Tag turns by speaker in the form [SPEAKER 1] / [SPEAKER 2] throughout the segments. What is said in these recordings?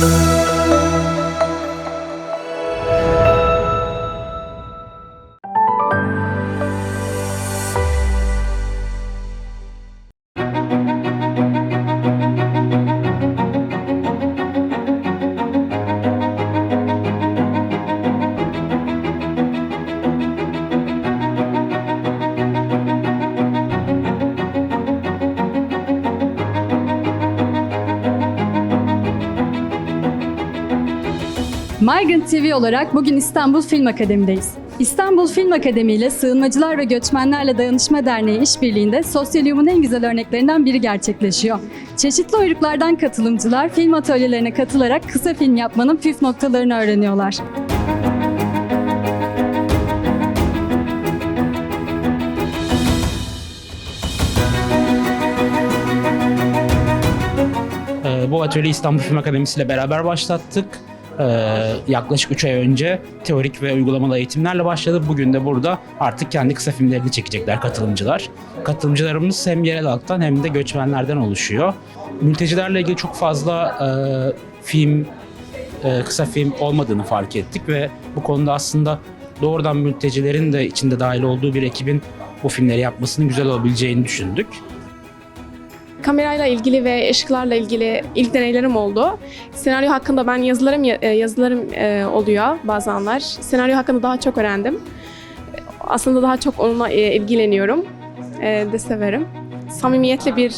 [SPEAKER 1] Thank you. Migrant TV olarak bugün İstanbul Film Akademi'deyiz. İstanbul Film Akademi ile Sığınmacılar ve Göçmenlerle Dayanışma Derneği işbirliğinde sosyaliyumun en güzel örneklerinden biri gerçekleşiyor. Çeşitli uyruklardan katılımcılar film atölyelerine katılarak kısa film yapmanın püf noktalarını öğreniyorlar.
[SPEAKER 2] Ee, Bu atölyeyi İstanbul Film Akademisi ile beraber başlattık. Ee, yaklaşık 3 ay önce teorik ve uygulamalı eğitimlerle başladı. Bugün de burada artık kendi kısa filmlerini çekecekler katılımcılar. Katılımcılarımız hem yerel halktan hem de göçmenlerden oluşuyor. Mültecilerle ilgili çok fazla e, film, e, kısa film olmadığını fark ettik ve bu konuda aslında doğrudan mültecilerin de içinde dahil olduğu bir ekibin bu filmleri yapmasının güzel olabileceğini düşündük.
[SPEAKER 3] Kamerayla ilgili ve ışıklarla ilgili ilk deneylerim oldu. Senaryo hakkında ben yazılarım e, yazılarım e, oluyor bazı. Senaryo hakkında daha çok öğrendim. Aslında daha çok onunla e, ilgileniyorum. De severim. Samimiyetli bir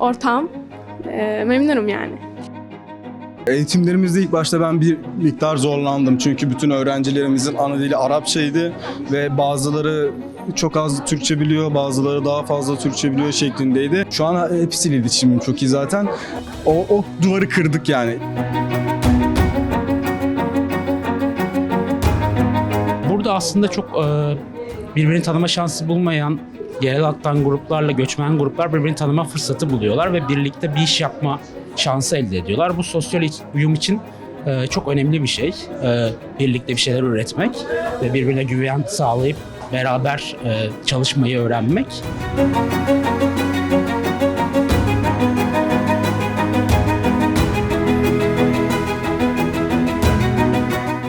[SPEAKER 3] ortam. Memnunum yani.
[SPEAKER 4] Eğitimlerimizde ilk başta ben bir miktar zorlandım. Çünkü bütün öğrencilerimizin ana dili Arapçaydı ve bazıları çok az Türkçe biliyor, bazıları daha fazla Türkçe biliyor şeklindeydi. Şu an hepsiyle iletişimim çok iyi zaten. O, o duvarı kırdık yani.
[SPEAKER 2] Burada aslında çok e, birbirini tanıma şansı bulmayan yerel halktan gruplarla göçmen gruplar birbirini tanıma fırsatı buluyorlar ve birlikte bir iş yapma şansı elde ediyorlar. Bu sosyal uyum için e, çok önemli bir şey. E, birlikte bir şeyler üretmek ve birbirine güven sağlayıp beraber e, çalışmayı öğrenmek.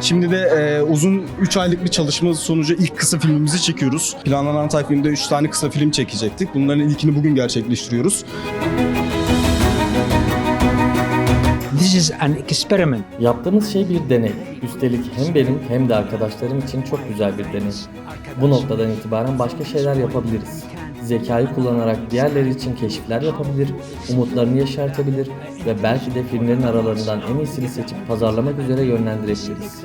[SPEAKER 4] Şimdi de e, uzun 3 aylık bir çalışma sonucu ilk kısa filmimizi çekiyoruz. Planlanan takvimde 3 tane kısa film çekecektik. Bunların ilkini bugün gerçekleştiriyoruz.
[SPEAKER 5] This is an experiment.
[SPEAKER 6] Yaptığımız şey bir deney. Üstelik hem benim hem de arkadaşlarım için çok güzel bir deney. Bu noktadan itibaren başka şeyler yapabiliriz. Zekayı kullanarak diğerleri için keşifler yapabilir, umutlarını yeşertebilir ve belki de filmlerin aralarından en iyisini seçip pazarlamak üzere yönlendirebiliriz.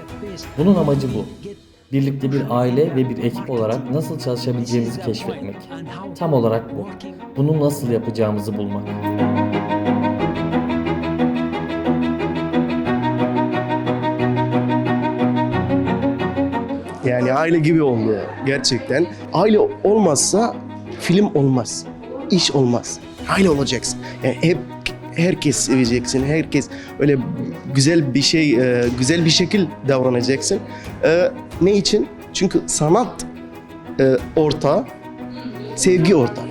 [SPEAKER 6] Bunun amacı bu. Birlikte bir aile ve bir ekip olarak nasıl çalışabileceğimizi keşfetmek. Tam olarak bu. Bunu nasıl yapacağımızı bulmak.
[SPEAKER 7] Aile gibi oldu gerçekten. Aile olmazsa film olmaz. iş olmaz. Aile olacaksın. Yani hep herkes seveceksin. Herkes öyle güzel bir şey, e, güzel bir şekil davranacaksın. E, Ne için? Çünkü sanat e, ortağı, sevgi ortağı.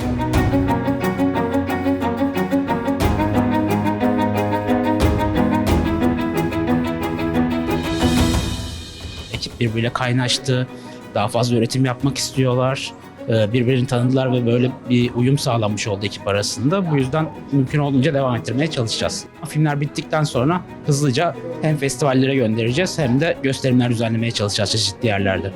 [SPEAKER 2] Ekip birbiriyle kaynaştı. Daha fazla üretim yapmak istiyorlar. Ee, Birbirini tanıdılar ve böyle bir uyum sağlanmış oldu ekip arasında. Bu yüzden mümkün olduğunca devam ettirmeye çalışacağız. Filmler bittikten sonra hızlıca hem festivallere göndereceğiz hem de gösterimler düzenlemeye çalışacağız çeşitli yerlerde.